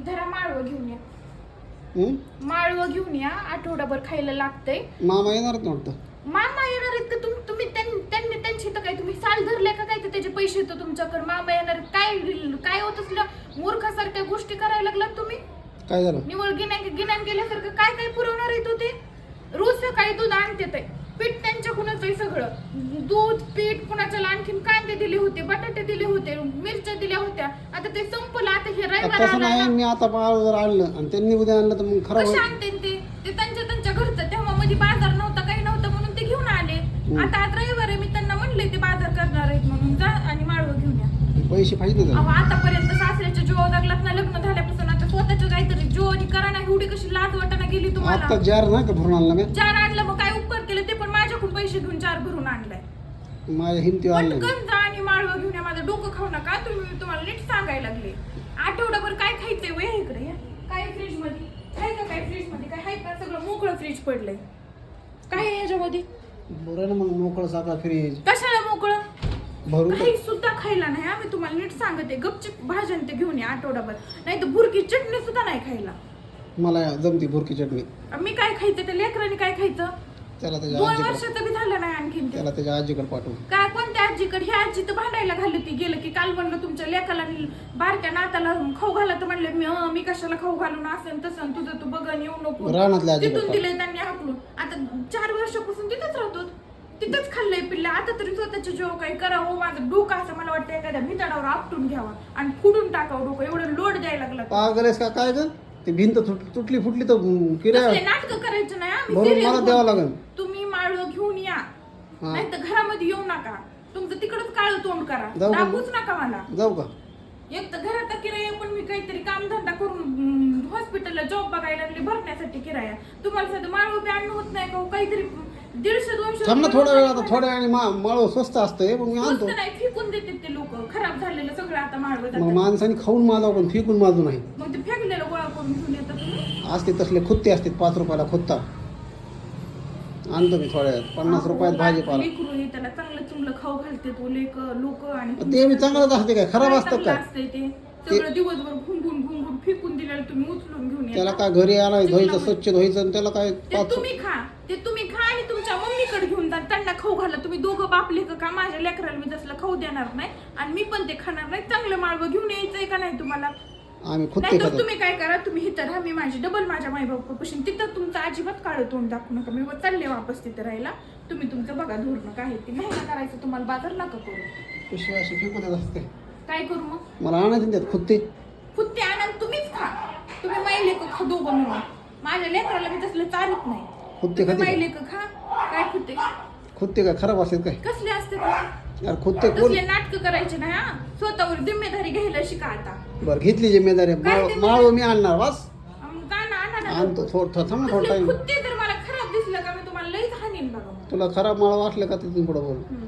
धरा माळव घेऊन या. हं? माळव घेऊन या आठवडाभर खायला लागतंय. मामा येणार वाटतं? मामा येणार आहेत का तुम तुम्ही त्यां- त्यांनी त्यांची तर काय तुम्ही साल धरले का काय तर त्याचे पैसे येतो तुमच्याकडे. मामा येणार आहेत. काय काय होत असलं? मूर्खासारख्या गोष्टी करायला लागलात तुम्ही? काय झालं? निवळ गिन्यान गिन्यान गेल्यासारखं काय काय पुरवणार आहे तू ते? रोज सकाळी दूध आणते ते. पीठ त्यांच्याकडूनच आहे सगळं. दूध पीठ कुणाच्याला आणखीन कांदे दिले होते बटाटे दिले होते मिरच्या दिल्या होत्या. आता ते संपलं आता हे आता रविवार तसं आला नाही ना. मी आता बाळ जर आणलं आणि त्यांनी उद्या आणलं तर मग खराब कसे होईल. आणते ते? ते त्यांच्या त्यांच्या घरचं. तेव्हा मध्ये बाजार नव्हता काही नव्हतं म्हणून ते घेऊन आले. आता आज रविवार आहे मी त्यांना म्हणले ते बाजार करणार आहेत म्हणून. जा आणि माळव घेऊन या. पैसे पाहिजे अहो आतापर्यंत सासऱ्याच्या जीवा लागलात ना लग्न झाल्यापासून आता स्वतःच्या काहीतरी जीवानी करा ना एवढी कशी लाज वाटाना गेली आता तुम्हाला जार नाही का भरून आणलं मी? चार आणलं मग काय उपकार केलं? ते पण माझ्याकडून पैसे घेऊन चार भरून आणलाय. माझ्या हिमती आणलं पटकन जा आणि माळव घेऊन या माझं डोकं खाऊ नका. तुम्ही तुम्हाला लागले. आठवडाभर काय खायचंय वय इकडे या. काय फ्रीजमध्ये काय का काय फ्रीजमध्ये काय आहे का? सगळं मोकळं फ्रीज पडलंय. काय आहे याच्यामध्ये? बरं ना मग मोकळं साखा फ्रीज. कशाला मोकळं? भरून काही सुद्धा खायला नाही. आम्ही तुम्हाला नीट सांगते गपचिप भाज्यान ते घेऊन या आठवडाभर. नाही तर बुरकी चटणी सुद्धा नाही खायला. मला जमती भुरकी चटणी. मी काय खायचं? त्या लेकरांनी काय खायचं? त्याला त्याच्या दोन आजीकडे वर्षाचं बी झालं नाही आणखीन ते. त्याला त्याच्या आजीकडे पाठवू. काय कोणत्या आजीकडे? ह्या आजी तर भांडायला घालली ती गेलं की काल म्हणलं तुमच्या लेकाला आणि बारक्या नाताला खाऊ घाला तर म्हणले. मी "अं, मी कशाला खाऊ घालून असं तसं तुझं तू बघ येऊ नको. रानातल्या आजीकडे तिथून पाठव. दिले त्यांनी हाकलून. आता चार वर्षापासून तिथंच राहतो. तिथंच खाल्लंय पिल्ला. आता तरी स्वतःच्या जेव्हा काही करावं. माझं डोकं असं मला वाटतं एखाद्या भिताडावर आपटून घ्यावा आणि फुडून टाकावं डोकं. एवढं लोड द्यायला लागला. पागल आहेस का? काय ग? ती भिंत तुट- तुटली फुटली तर किराया नाटक करायचं नाही आम्ही भरून serious मला बोलतो. द्यावं लागेल तुम्ही माळव घेऊन या हा. नाही तर घरामध्ये येऊ नका तुमचं तिकडच काळ तोंड करा जाऊ का? दाखवूच नका मला जाऊ का एक तर घराचा किराया पण मी काहीतरी कामधंदा करून हॉस्पिटलला जॉब बघायला लागले भरण्यासाठी किराया तुम्हाला साधं माळव बी आणणं होत नाही का हो? काहीतरी दीडशे दोनशे थांब ना रुपये थोडा वेळ आता थोड्या वेळाने मा माळव स्वस्त असतंय मग मी आणतो स्वस्त नाही आता मग माणसाने खाऊन माझावं पण फेकून माझू नाही. मग ते फेकलेलं गोळा करून घेऊन येतात तुम्ही असते तसले खुत्ते असते पाच रुपयाला खुत्ता आणतो मी थोड्या वेळात पन्नास रुपयात भाजीपाला हे त्याला चांगलं चुंगलं खाऊ घालते तो लेक लोक आणि ते बी चांगलंच असते काय? खराब काय असतं चांगलं काय असतंय ते. सगळं दिवसभर घुंगून घुंगून फेकून दिलेलं तुम्ही उचलून घेऊन त्याला येता. काय घरी आणायचं? धुवायचं स्वच्छ धुवायचं आणि त्याला काय ते पाच तुम्ही खा. ते तुम्ही खा आणि तुमच्या मम्मीकडे घेऊन जा. त्यांना खाऊ घाला. तुम्ही दोघं बापले का? माझ्या लेकराला मी तसलं खाऊ देणार नाही आणि मी पण ते खाणार नाही. चांगलं माळवं घेऊन यायचंय का नाही तुम्हाला? आम्ही खातो. तुम्ही काय करा? तुम्ही इथं राहा. मी माझी डबल माझ्या माई बापापासून तिथं तुमचं अजिबात काळं तोंड दाखवू नका. मी वर चालले वापस तिथं राहायला. तुम्ही तुमचं बघा धोरणं काय आहे ते. नाही ना करायचं? तुम्हाला बाजार नका करू. पिशवी अशी फेकू देत असते. काय करू मग? मला आणायचं त्यात खुत्ते फुत्ते आनंद तुम्हीच खा. तुम्ही माई लेक खा दोघं मिळून. माझ्या लेकराला मी तसलं चालत नाही. खुत्ते तुम्ही खाते माई का? लेक खा. काय फुत्ते खुत्ते काय खराब असतात काय? कसले असते ते? यार खुत्ते कोण तसले नाटक करायचे नाही हा? स्वतःवर जिम्मेदारी घ्यायला शिका आता. बरं घेतली जिम्मेदारी. काय माळ ते माळव मी आणणार वास जा ना आणा ना. आणतो थोडं थोडं थांब ना थोडं तसले टाईम फुत्ते जर मला खराब दिसलं का मी तुम्हाला लईच हानीन बघा. मग. तुला खराब माळव वाटलं का तिथून पुढं बोल हम्म.